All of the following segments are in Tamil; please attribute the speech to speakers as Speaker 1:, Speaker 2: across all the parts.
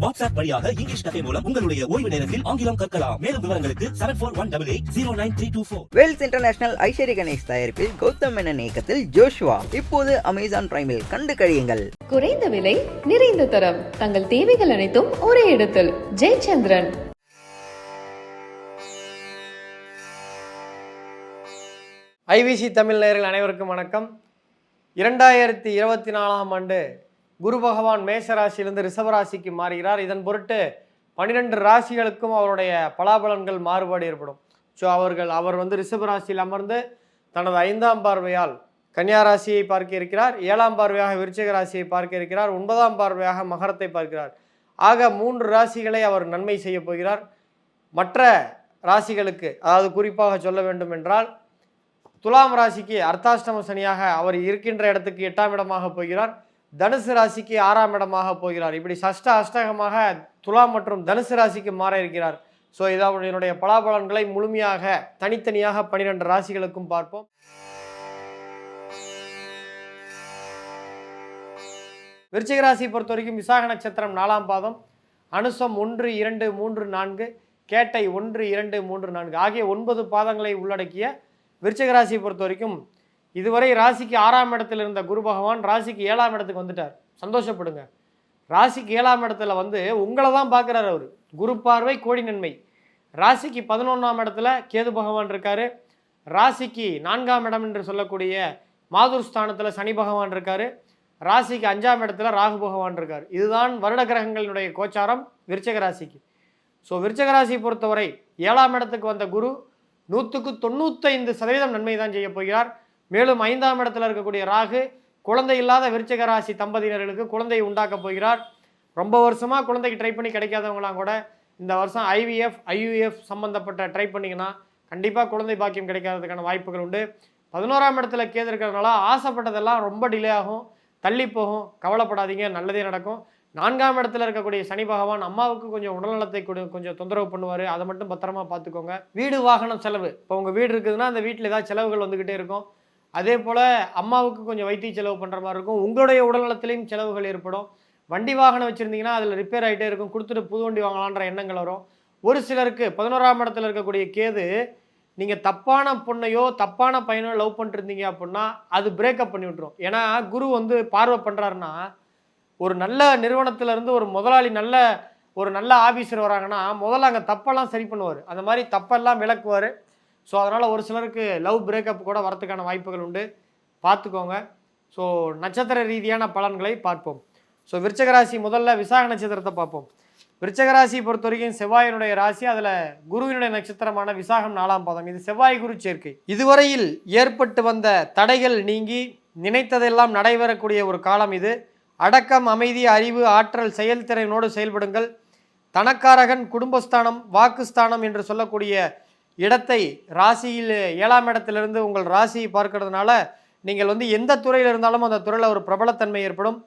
Speaker 1: வாட்ஸ்அப் வழியாக இங்கிலீஷ் கதை மூலம் உங்களுடைய ஓய்வு நேரத்தில் ஆங்கிலம் கற்கலாம். மேலும் விவரங்களுக்கு seven four one double eight zero nine three two four
Speaker 2: Vels international Aishwarya Ganesh தயாரிப்பில் கௌதம் மேனன் இயக்கத்தில் ஜோஷுவா. இப்போது அமேசான் பிரைமில் கண்டு கழியுங்கள்.
Speaker 3: குறைந்த விலை நிறைந்த தரம். தங்கள் தேவைகள் அனைத்தும் ஒரே இடத்தில். ஜெயச்சந்திரன்.
Speaker 4: ஐவிசி தமிழ் நேயர்கள் அனைவருக்கும் வணக்கம். இரண்டாயிரத்தி இருபத்தி நாலாம் ஆண்டு குரு பகவான் மேஷ ரிஷபராசிக்கு ராசிக்கு மாறுகிறார். இதன் பொருட்டு பன்னிரெண்டு ராசிகளுக்கும் அவருடைய பலாபலன்கள் மாறுபாடு ஏற்படும். ஸோ அவர்கள் அவர் வந்து ரிஷபராசியில் அமர்ந்து தனது ஐந்தாம் பார்வையால் கன்னியா ராசியை பார்க்க இருக்கிறார். ஏழாம் பார்வையாக விருச்சிக ராசியை பார்க்க இருக்கிறார். ஒன்பதாம் பார்வையாக மகரத்தை பார்க்கிறார். ஆக மூன்று ராசிகளை அவர் நன்மை செய்ய போகிறார். மற்ற ராசிகளுக்கு அதாவது குறிப்பாக சொல்ல வேண்டும் என்றால் துலாம் ராசிக்கு அர்த்தாஷ்டம சனியாக அவர் இருக்கின்ற இடத்துக்கு எட்டாம் இடமாக போகிறார். தனுசு ராசிக்கு ஆறாம் இடமாக போகிறார். இப்படி சஷ்ட அஷ்டகமாக துலாம் மற்றும் தனுசு ராசிக்கு மாற இருக்கிறார். ஸோ இதாவது என்னுடைய பலாபலன்களை முழுமையாக தனித்தனியாக பன்னிரெண்டு ராசிகளுக்கும் பார்ப்போம். விருச்சிக ராசி பொறுத்த வரைக்கும் விசாக நட்சத்திரம் நாலாம் பாதம். அனுசம் ஒன்று இரண்டு மூன்று நான்கு கேட்டை ஒன்று இரண்டு மூன்று நான்கு. ஆகிய ஒன்பது பாதங்களை உள்ளடக்கிய விருச்சிக ராசியை பொறுத்த வரைக்கும் இதுவரை ராசிக்கு ஆறாம் இடத்துல இருந்த குரு பகவான் ராசிக்கு ஏழாம் இடத்துக்கு வந்துட்டார். சந்தோஷப்படுங்க. ராசிக்கு ஏழாம் இடத்துல வந்து உங்களை தான் பார்க்குறாரு அவர். குரு பார்வை கோடி நன்மை. ராசிக்கு பதினொன்றாம் இடத்துல கேது பகவான் இருக்காரு. ராசிக்கு நான்காம் இடம் என்று சொல்லக்கூடிய மாதுர் ஸ்தானத்தில் சனி பகவான் இருக்காரு. ராசிக்கு அஞ்சாம் இடத்துல ராகு பகவான் இருக்கார். இதுதான் வருட கிரகங்களினுடைய கோச்சாரம் விருச்சக ராசிக்கு. ஸோ விருச்சக ராசியை பொறுத்தவரை ஏழாம் இடத்துக்கு வந்த குரு நூற்றுக்கு தொண்ணூத்தைந்து சதவீதம் நன்மை தான் செய்ய போகிறார். மேலும் ஐந்தாம் இடத்துல இருக்கக்கூடிய ராகு குழந்தை இல்லாத விருச்சக ராசி தம்பதியினர்களுக்கு குழந்தையை உண்டாக்க போகிறார். ரொம்ப வருஷமாக குழந்தைக்கு ட்ரை பண்ணி கிடைக்காதவங்களாம் கூட இந்த வருஷம் ஐவிஎஃப் ஐயுஎஃப் சம்மந்தப்பட்ட ட்ரை பண்ணிங்கன்னா கண்டிப்பாக குழந்தை பாக்கியம் கிடைக்காததுக்கான வாய்ப்புகள் உண்டு. பதினோராம் இடத்துல கேது இருக்கிறதுனால ஆசைப்பட்டதெல்லாம் ரொம்ப டிலே ஆகும். தள்ளி போகும். கவலைப்படாதீங்க. நல்லதே நடக்கும். நான்காம் இடத்துல இருக்கக்கூடிய சனி பகவான் அம்மாவுக்கு கொஞ்சம் உடல்நலத்தை கொடு கொஞ்சம் தொந்தரவு பண்ணுவார். அதை மட்டும் பத்திரமா பார்த்துக்கோங்க. வீடு வாகனம் செலவு. இப்போ உங்கள் வீடு இருக்குதுன்னா அந்த வீட்டில் ஏதாவது செலவுகள் வந்துக்கிட்டே இருக்கும். அதே போல் அம்மாவுக்கு கொஞ்சம் வைத்திய செலவு பண்ணுற மாதிரி இருக்கும். உங்களுடைய உடல்நலத்திலையும் செலவுகள் ஏற்படும். வண்டி வாகனம் வச்சுருந்தீங்கன்னா அதில் ரிப்பேர் ஆகிட்டே இருக்கும். கொடுத்துட்டு புது வண்டி வாங்கலான்ற எண்ணங்கள் வரும். ஒரு சிலருக்கு பதினோராம் இடத்துல இருக்கக்கூடிய கேது நீங்கள் தப்பான பொண்ணையோ தப்பான பையனோ லவ் பண்ணிருந்தீங்க அப்படின்னா அது பிரேக்கப் பண்ணி விட்டுரும். ஏன்னா குரு வந்து பார்வை பண்ணுறாருன்னா ஒரு நல்ல நிறுவனத்திலேருந்து ஒரு முதலாளி நல்ல ஒரு நல்ல ஆஃபீஸர் வராங்கன்னா முதல்ல அங்கே தப்பெல்லாம் சரி பண்ணுவார். அந்த மாதிரி தப்பெல்லாம் விளக்குவார். ஸோ அதனால் ஒரு சிலருக்கு லவ் பிரேக்கப் கூட வரதுக்கான வாய்ப்புகள் உண்டு. பார்த்துக்கோங்க. ஸோ நட்சத்திர ரீதியான பலன்களை பார்ப்போம். ஸோ விருச்சகராசி முதல்ல விசாக நட்சத்திரத்தை பார்ப்போம். விருச்சகராசியை பொறுத்த வரைக்கும் செவ்வாயினுடைய ராசி அதில் குருவினுடைய நட்சத்திரமான விசாகம் நாலாம் பாதம். இது செவ்வாய் குரு சேர்க்கை. இதுவரையில் ஏற்பட்டு வந்த தடைகள் நீங்கி நினைத்ததெல்லாம் நடைபெறக்கூடிய ஒரு காலம் இது. அடக்கம் அமைதி அறிவு ஆற்றல் செயல்திறனோடு செயல்படுங்கள். தனக்காரகன் குடும்பஸ்தானம் வாக்குஸ்தானம் என்று சொல்லக்கூடிய இடத்தை ராசியில் ஏழாம் இடத்திலிருந்து உங்கள் ராசியை பார்க்கறதுனால நீங்கள் வந்து எந்த துறையில் இருந்தாலும் அந்த துறையில் ஒரு பிரபலத்தன்மை ஏற்படும்.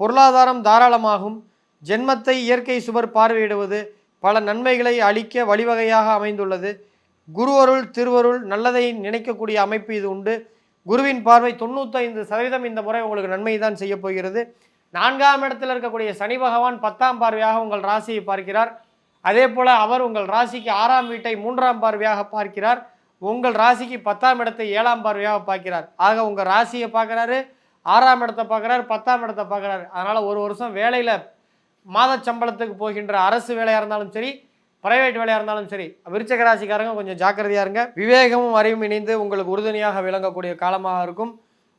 Speaker 4: பொருளாதாரம் தாராளமாகும். ஜென்மத்தை இயற்கை சுவர் பார்வையிடுவது பல நன்மைகளை அளிக்க வழிவகையாக அமைந்துள்ளது. குருவருள் திருவருள் நல்லதை நினைக்கக்கூடிய அமைப்பு இது உண்டு. குருவின் பார்வை தொண்ணூத்தைந்து சதவீதம் இந்த முறை உங்களுக்கு நன்மை தான் செய்ய போகிறது. நான்காம் இடத்தில் இருக்கக்கூடிய சனி பகவான் பத்தாம் பார்வையாக உங்கள் ராசியை பார்க்கிறார். அதே போல் அவர் உங்கள் ராசிக்கு ஆறாம் வீட்டை மூன்றாம் பார்வையாக பார்க்கிறார். உங்கள் ராசிக்கு பத்தாம் இடத்தை ஏழாம் பார்வையாக பார்க்கிறார். ஆக உங்கள் ராசியை பார்க்குறாரு ஆறாம் இடத்தை பார்க்குறாரு பத்தாம் இடத்தை பார்க்குறாரு. அதனால் ஒரு வருஷம் வேலையில் மாத சம்பளத்துக்கு போகின்ற அரசு வேலையாக இருந்தாலும் சரி பிரைவேட் வேலையாக இருந்தாலும் சரி விருச்சக ராசிக்காரங்க கொஞ்சம் ஜாக்கிரதையாக இருங்க. விவேகமும் அறிவும் இணைந்து உங்களுக்கு உறுதுணையாக விளங்கக்கூடிய காலமாக இருக்கும்.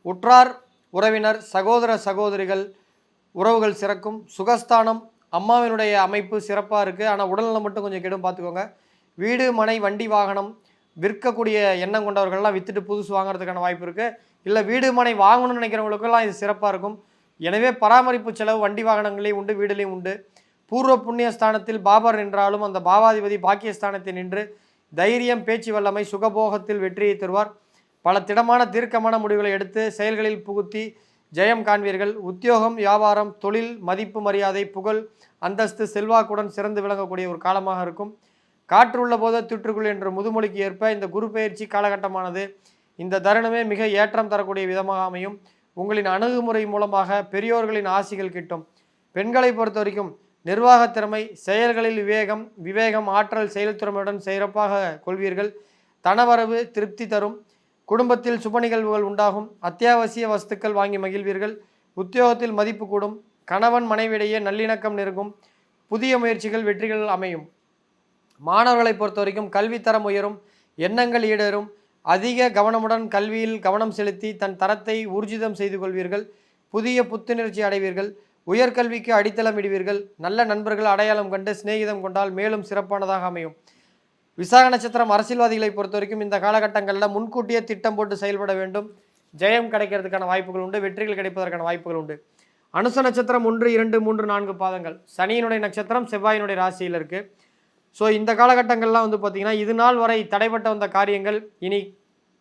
Speaker 4: உற்றார் உறவினர் சகோதர சகோதரிகள் உறவுகள் சிறக்கும். சுகஸ்தானம் அம்மாவினுடைய அமைப்பு சிறப்பாக இருக்குது ஆனால் உடல்நலம் மட்டும் கொஞ்சம் கெடும் பார்த்துக்கோங்க வீடு மனை வண்டி வாகனம் விற்கக்கூடிய எண்ணம் கொண்டவர்கள்லாம் விற்றுட்டு புதுசு வாங்குறதுக்கான வாய்ப்பு இருக்குது இல்லை வீடு மனை வாங்கணும்னு நினைக்கிறவங்களுக்கெல்லாம் இது சிறப்பாக இருக்கும். எனவே பராமரிப்பு செலவு வண்டி வாகனங்களையும் உண்டு வீடுலையும் உண்டு. பூர்வ புண்ணிய ஸ்தானத்தில் பாபர் நின்றாலும் அந்த பாபாதிபதி பாக்கியஸ்தானத்தில் நின்று தைரியம் பேச்சு வல்லமை சுகபோகத்தில் வெற்றியை தருவார். பல திடமான தீர்க்கமான முடிவுகளை எடுத்து செயல்களில் புகுத்தி ஜெயம் காண்பீர்கள் உத்தியோகம் வியாபாரம் தொழில் மதிப்பு மரியாதை புகழ் அந்தஸ்து செல்வாக்குடன் சிறந்து விளங்கக்கூடிய ஒரு காலமாக இருக்கும். காற்று உள்ள போத தூற்றுக்குள் என்ற முதுமொழிக்கு ஏற்ப இந்த குரு பயிற்சி காலகட்டமானது இந்த தருணமே மிக ஏற்றம் தரக்கூடிய விதமாக அமையும். உங்களின் அணுகுமுறை மூலமாக பெரியோர்களின் ஆசிகள் கிட்டும். பெண்களை பொறுத்த வரைக்கும் நிர்வாகத் திறமை செயல்களில் விவேகம் விவேகம் ஆற்றல் செயல்திறமையுடன் சிறப்பாக கொள்வீர்கள். தனவரவு திருப்தி தரும். குடும்பத்தில் சுப நிகழ்வுகள் உண்டாகும். அத்தியாவசிய வஸ்துக்கள் வாங்கி மகிழ்வீர்கள். உத்தியோகத்தில் மதிப்பு கூடும். கணவன் மனைவியிடையே நல்லிணக்கம் நெருங்கும். புதிய முயற்சிகள் வெற்றிகள் அமையும். மாணவர்களை பொறுத்த வரைக்கும் கல்வித்தரம் உயரும். எண்ணங்கள் ஈடேறும். அதிக கவனமுடன் கல்வியில் கவனம் செலுத்தி தன் தரத்தை ஊர்ஜிதம் செய்து கொள்வீர்கள். புதிய புத்துணர்ச்சி அடைவீர்கள். உயர்கல்விக்கு அடித்தளம் இடுவீர்கள் நல்ல நண்பர்கள் அடையாளம் கண்டு சிநேகிதம் கொண்டால் மேலும் சிறப்பானதாக அமையும். விசாக நட்சத்திரம் அரசியல்வாதிகளை பொறுத்த வரைக்கும் இந்த காலகட்டங்களில் முன்கூட்டியே திட்டம் போட்டு செயல்பட வேண்டும். ஜெயம் கிடைக்கிறதுக்கான வாய்ப்புகள் உண்டு வெற்றிகள் கிடைப்பதற்கான வாய்ப்புகள் உண்டு. அனுச நட்சத்திரம் ஒன்று இரண்டு மூன்று நான்கு பாதங்கள். சனியினுடைய நட்சத்திரம் செவ்வாயினுடைய ராசியில் இருக்கு. ஸோ இந்த காலகட்டங்கள்லாம் வந்து பார்த்தீங்கன்னா இது நாள் வரை தடைப்பட்ட வந்த காரியங்கள் இனி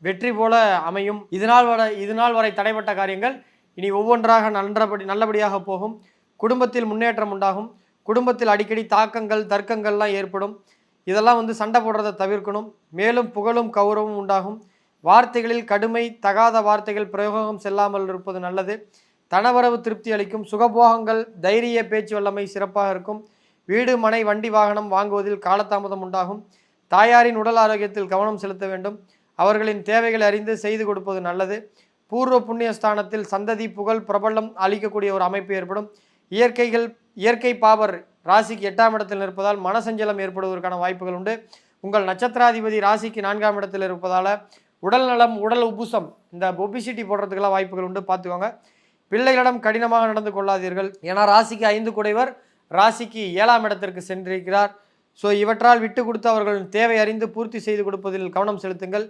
Speaker 4: வெற்றி போல அமையும். இது நாள் வரை இது நாள் வரை தடைப்பட்ட காரியங்கள் இனி ஒவ்வொன்றாக நன்றபடி நல்லபடியாக போகும். குடும்பத்தில் முன்னேற்றம் உண்டாகும். குடும்பத்தில் அடிக்கடி தாக்கங்கள் தர்க்கங்கள்லாம் ஏற்படும். இதெல்லாம் வந்து சண்டை போடுறதை தவிர்க்கணும். மேலும் புகழும் கௌரவம் உண்டாகும். வார்த்தைகளில் கடுமை தகாத வார்த்தைகள் பிரயோகம் செல்லாமல் இருப்பது நல்லது. தனவரவு திருப்தி அளிக்கும். சுகபோகங்கள் தைரிய பேச்சு வல்லமை சிறப்பாக இருக்கும். வீடு மனை வண்டி வாகனம் வாங்குவதில் காலதாமதம் உண்டாகும். தாயாரின் உடல் ஆரோக்கியத்தில் கவனம் செலுத்த வேண்டும். அவர்களின் தேவைகளை அறிந்து செய்து கொடுப்பது நல்லது. பூர்வ புண்ணிய ஸ்தானத்தில் சந்ததி புகழ் பிரபலம் அளிக்கக்கூடிய ஒரு அமைப்பு ஏற்படும். இயற்கைகள் இயற்கை பாவர் ராசிக்கு எட்டாம் இடத்தில் இருப்பதால் மனசஞ்சலம் ஏற்படுவதற்கான வாய்ப்புகள் உண்டு. உங்கள் நட்சத்திராதிபதி ராசிக்கு நான்காம் இடத்தில் இருப்பதால் உடல் நலம் உடல் உப்புசம் இந்த ஒபிசிட்டி போடுறதுக்கெல்லாம் வாய்ப்புகள் உண்டு. பார்த்துக்கோங்க. பிள்ளைகளிடம் கடினமாக நடந்து கொள்ளாதீர்கள். ஏன்னா ராசிக்கு ஐந்து குடைவர் ராசிக்கு ஏழாம் இடத்திற்கு சென்றிருக்கிறார். ஸோ இவற்றால் விட்டு கொடுத்து அவர்களின் தேவை அறிந்து பூர்த்தி செய்து கொடுப்பதில் கவனம் செலுத்துங்கள்.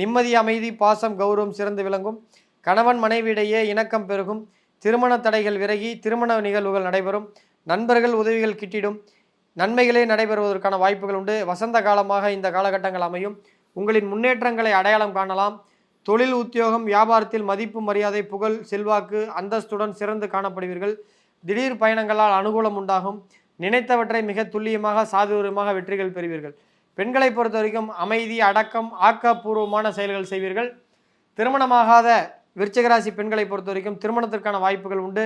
Speaker 4: நிம்மதி அமைதி பாசம் கௌரவம் சிறந்து விளங்கும். கணவன் மனைவியிடையே இணக்கம் பெருகும். திருமண தடைகள் விலகி திருமண நிகழ்வுகள் நடைபெறும். நண்பர்கள் உதவிகள் கிட்டிடும். நன்மைகளே நடைபெறுவதற்கான வாய்ப்புகள் உண்டு. வசந்த காலமாக இந்த காலகட்டங்கள் அமையும். உங்களின் முன்னேற்றங்களை அடையாளம் காணலாம். தொழில் உத்தியோகம் வியாபாரத்தில் மதிப்பு மரியாதை புகழ் செல்வாக்கு அந்தஸ்துடன் சிறந்து காணப்படுவீர்கள். திடீர் பயணங்களால் அனுகூலம் உண்டாகும். நினைத்தவற்றை மிக துல்லியமாக சாதுரியமாக வெற்றிகள் பெறுவீர்கள். பெண்களை பொறுத்த வரைக்கும் அமைதி அடக்கம் ஆக்கப்பூர்வமான செயல்கள் செய்வீர்கள். திருமணமாகாத விருச்சிகராசி பெண்களை பொறுத்த வரைக்கும் திருமணத்திற்கான வாய்ப்புகள் உண்டு.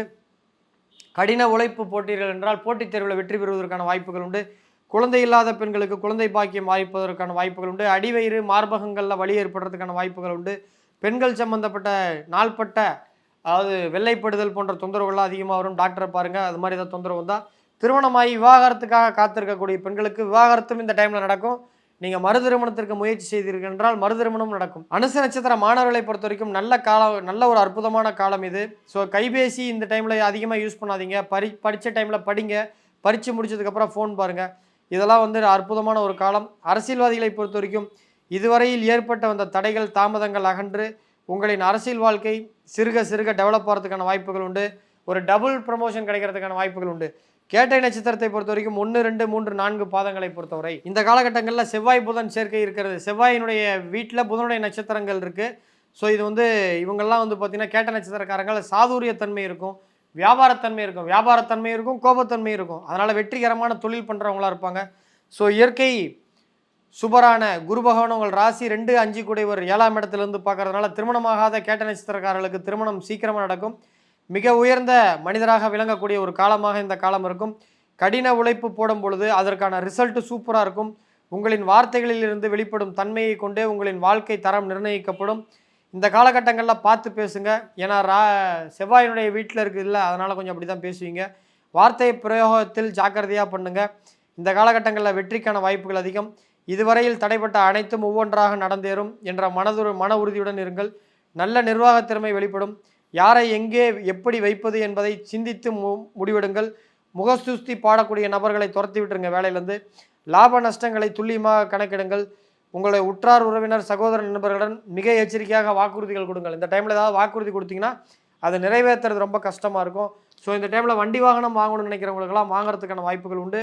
Speaker 4: கடின உழைப்பு போட்டீர்கள் என்றால் போட்டித் தேர்வில் வெற்றி பெறுவதற்கான வாய்ப்புகள் உண்டு. குழந்தை இல்லாத பெண்களுக்கு குழந்தை பாக்கியம் வாய்ப்பதற்கான வாய்ப்புகள் உண்டு. அடிவயிறு மார்பகங்களில் வலி ஏற்படுறதுக்கான வாய்ப்புகள் உண்டு. பெண்கள் சம்பந்தப்பட்ட நாள்பட்ட அதாவது வெள்ளைப்படுதல் போன்ற தொந்தரவுகள்லாம் அதிகமாக வரும். டாக்டரை பாருங்கள் அது மாதிரி ஏதாவது தொந்தரவு வந்தால் திருமணமாகி விவாகரத்துக்காக காத்திருக்கக்கூடிய பெண்களுக்கு விவாகரத்தும் இந்த டைமில் நடக்கும். நீங்கள் மறு திருமணத்திற்கு முயற்சி செய்தீர்கள் என்றால் மறு திருமணம் நடக்கும். அனுச நட்சத்திர மாணவர்களை பொறுத்த வரைக்கும் நல்ல காலம் நல்ல ஒரு அற்புதமான காலம் இது. ஸோ கைபேசி இந்த டைமில் அதிகமாக யூஸ் பண்ணாதீங்க. பரி படித்த டைமில் படிங்க. பரீட்சை முடிச்சதுக்கப்புறம் ஃபோன் பாருங்கள் இதெல்லாம் வந்து அற்புதமான ஒரு காலம். அரசியல்வாதிகளை பொறுத்த வரைக்கும் இதுவரையில் ஏற்பட்ட வந்த தடைகள் தாமதங்கள் அகன்று உங்களின் அரசியல் வாழ்க்கை சிறுக சிறுக டெவலப் ஆகிறதுக்கான வாய்ப்புகள் உண்டு. ஒரு டபுள் ப்ரமோஷன் கிடைக்கிறதுக்கான வாய்ப்புகள் உண்டு. கேட்டை நட்சத்திரத்தை பொறுத்த வரைக்கும் ஒன்று ரெண்டு மூன்று நான்கு பாதங்களை பொறுத்தவரை. இந்த காலகட்டங்களில் செவ்வாய் புதன் சேர்க்கை இருக்கிறது. செவ்வாயினுடைய வீட்டில் புதனுடைய நட்சத்திரங்கள் இருக்குது ஸோ இது வந்து இவங்கெல்லாம் வந்து பார்த்திங்கன்னா கேட்ட நட்சத்திரக்காரங்கள் சாதுரியத்தன்மை இருக்கும் வியாபாரத்தன்மை இருக்கும். வியாபாரத்தன்மை இருக்கும் கோபத்தன்மை இருக்கும். அதனால் வெற்றிகரமான தொழில் பண்ணுறவங்களா இருப்பாங்க. ஸோ இயற்கை சுபரான குரு பகவான் உங்கள் ராசி ரெண்டு அஞ்சு கூடையவர் ஏழாம் இடத்துலேருந்து பார்க்கறதுனால திருமணமாகாத கேட்ட நட்சத்திரக்காரர்களுக்கு திருமணம் சீக்கிரமாக நடக்கும். மிக உயர்ந்த மனிதராக விளங்கக்கூடிய ஒரு காலமாக இந்த காலம் இருக்கும். கடின உழைப்பு போடும் பொழுது அதற்கான ரிசல்ட்டு சூப்பராக இருக்கும். உங்களின் வார்த்தைகளில் இருந்து வெளிப்படும் தன்மையை கொண்டே உங்களின் வாழ்க்கை தரம் நிர்ணயிக்கப்படும். இந்த காலகட்டங்களில் பார்த்து பேசுங்க. ஏன்னா ரா செவ்வாயினுடைய வீட்டில் இருக்குது இல்லை அதனால் கொஞ்சம் அப்படி தான் பேசுவீங்க. வார்த்தை பிரயோகத்தில் ஜாக்கிரதையாக பண்ணுங்கள் இந்த காலகட்டங்களில் வெற்றிக்கான வாய்ப்புகள் அதிகம். இதுவரையில் தடைப்பட்ட அனைத்தும் ஒவ்வொன்றாக நடந்தேறும் என்ற மனதுரு மன உறுதியுடன் இருங்கள். நல்ல நிர்வாகத் திறமை வெளிப்படும். யாரை எங்கே எப்படி வைப்பது என்பதை சிந்தித்து மு முடிவெடுங்கள். முகஸ்துஸ்தி பாடக்கூடிய நபர்களை துரத்தி விட்டுருங்க வேலையிலேருந்து. லாப நஷ்டங்களை துல்லியமாக கணக்கிடுங்கள். உங்களுடைய உற்றார் உறவினர் சகோதர நண்பர்களுடன் மிக எச்சரிக்கையாக வாக்குறுதிகள் கொடுங்கள். இந்த டைமில் ஏதாவது வாக்குறுதி கொடுத்தீங்கன்னா அதை நிறைவேற்றுறது ரொம்ப கஷ்டமாக இருக்கும். ஸோ இந்த டைமில் வண்டி வாகனம் வாங்கணும்னு நினைக்கிறவங்களுக்கெல்லாம் வாங்குறதுக்கான வாய்ப்புகள் உண்டு.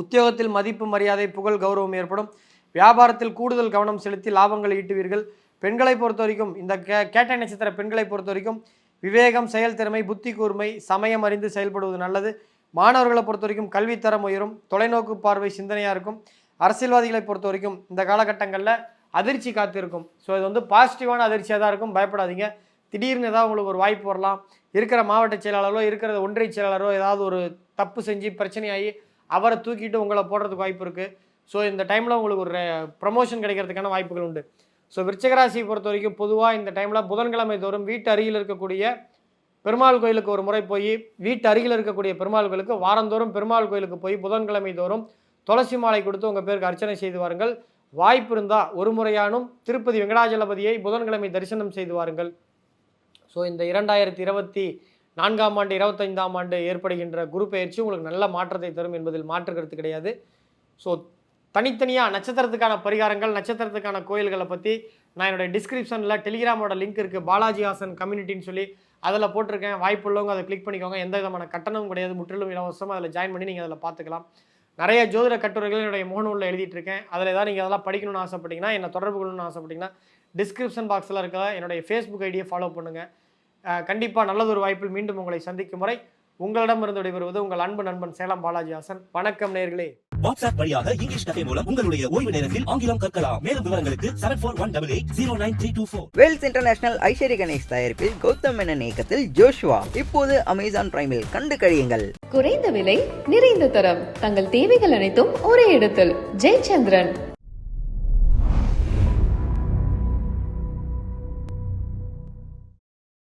Speaker 4: உத்தியோகத்தில் மதிப்பு மரியாதை புகழ் கௌரவம் ஏற்படும். வியாபாரத்தில் கூடுதல் கவனம் செலுத்தி லாபங்களை ஈட்டுவீர்கள். பெண்களை பொறுத்த வரைக்கும் இந்த கே கேட்டை நட்சத்திர பெண்களை பொறுத்த வரைக்கும் விவேகம் செயல்திறமை புத்தி கூர்மை சமயம் அறிந்து செயல்படுவது நல்லது. மாணவர்களை பொறுத்த வரைக்கும் கல்வித்தரம் உயரும் தொலைநோக்கு பார்வை சிந்தனையாக இருக்கும். அரசியல்வாதிகளை பொறுத்த வரைக்கும் இந்த காலகட்டங்களில் அதிர்ச்சி காத்திருக்கும். ஸோ இது வந்து பாசிட்டிவான அதிர்ச்சியாக தான் இருக்கும். பயப்படாதீங்க. திடீர்னு ஏதாவது உங்களுக்கு ஒரு வாய்ப்பு வரலாம். இருக்கிற மாவட்ட செயலாளரோ இருக்கிற ஒன்றிய செயலாளரோ ஏதாவது ஒரு தப்பு செஞ்சு பிரச்சனையாகி அவரை தூக்கிட்டு உங்களை போடுறதுக்கு வாய்ப்பு இருக்குது ஸோ இந்த டைமில் உங்களுக்கு ஒரு ப்ரமோஷன் கிடைக்கிறதுக்கான வாய்ப்புகள் உண்டு. ஸோ விருச்சகராசியை பொறுத்த வரைக்கும் பொதுவாக இந்த டைமில் புதன்கிழமை தோறும் வீட்டு அருகில் இருக்கக்கூடிய பெருமாள் கோயிலுக்கு ஒரு முறை போய் வீட்டு அருகில் இருக்கக்கூடிய பெருமாள் கோயிலுக்கு வாரந்தோறும் பெருமாள் கோயிலுக்கு போய் புதன்கிழமை தோறும் துளசி மாலை கொடுத்து உங்கள் பேருக்கு அர்ச்சனை செய்து வாருங்கள். வாய்ப்பு இருந்தால் ஒரு முறையானும் திருப்பதி வெங்கடாஜலபதியை புதன்கிழமை தரிசனம் செய்து வாருங்கள். ஸோ இந்த இரண்டாயிரத்தி இருபத்தி நான்காம் ஆண்டு இருபத்தைந்தாம் ஆண்டு ஏற்படுகின்ற குரு பெயர்ச்சி உங்களுக்கு நல்ல மாற்றத்தை தரும் என்பதில் மாற்று கருத்து கிடையாது. ஸோ தனித்தனியாக நட்சத்திரத்துக்கான பரிகாரங்கள் நட்சத்திரத்துக்கான கோயில்களை பற்றி நான் என்னுடைய டிஸ்கிரிப்ஷனில் டெலிகிராமோட லிங்க் இருக்குது பாலாஜி ஹாசன் கம்யூனிட்டின்னு சொல்லி அதில் போட்டிருக்கேன். வாய்ப்புள்ளவங்க அதை கிளிக் பண்ணிக்கோங்க. எந்த விதமான கட்டணமும் கிடையாது. முற்றிலும் இலவசம் அதில் ஜாயின் பண்ணி நீங்கள் அதில் பார்த்துக்கலாம் நிறைய ஜோதிட கட்டுரைகள் என்னுடைய முகநூலில் எழுதிட்டு இருக்கேன் அதில் ஏதாவது நீங்கள் அதெல்லாம் படிக்கணும்னு ஆசைப்பட்டீங்கன்னா என்னை தொடர்பு கொள்ளணும்னு ஆசைப்பட்டீங்கன்னா டிஸ்கிரிப்ஷன் பாக்ஸில் இருக்க என்னுடைய ஃபேஸ்புக் ஐடியை ஃபாலோ பண்ணுங்கள் கண்டிப்பாக நல்லதொரு வாய்ப்பில் மீண்டும் உங்களை சந்திக்கும் முறை உங்களிடமிருந்து விடைபெறுவது உங்கள் அன்பு நண்பன் சேலம் பாலாஜி ஹாசன். வணக்கம் நேர்களே
Speaker 1: வாட்ஸ்அப் வழியாக இங்கிலீஷ் கஃபே மூலம் உங்களுடைய ஓய்வு நேரத்தில் ஆங்கிலம் கற்கலாம். மேலும் விவரங்களுக்கு seven four one double eight zero nine three two four
Speaker 2: Vels international Aishwarya Ganesh தயாரிப்பில் கௌதம் மேனன் இயக்கத்தில் ஜோஷ்வா. இப்போது அமேசான் பிரைமில் கண்டு கழியுங்கள்.
Speaker 3: குறைந்த விலை நிறைந்த தரம். தங்கள் தேவைகள் அனைத்தும் ஒரே இடத்தில். ஜெயச்சந்திரன்.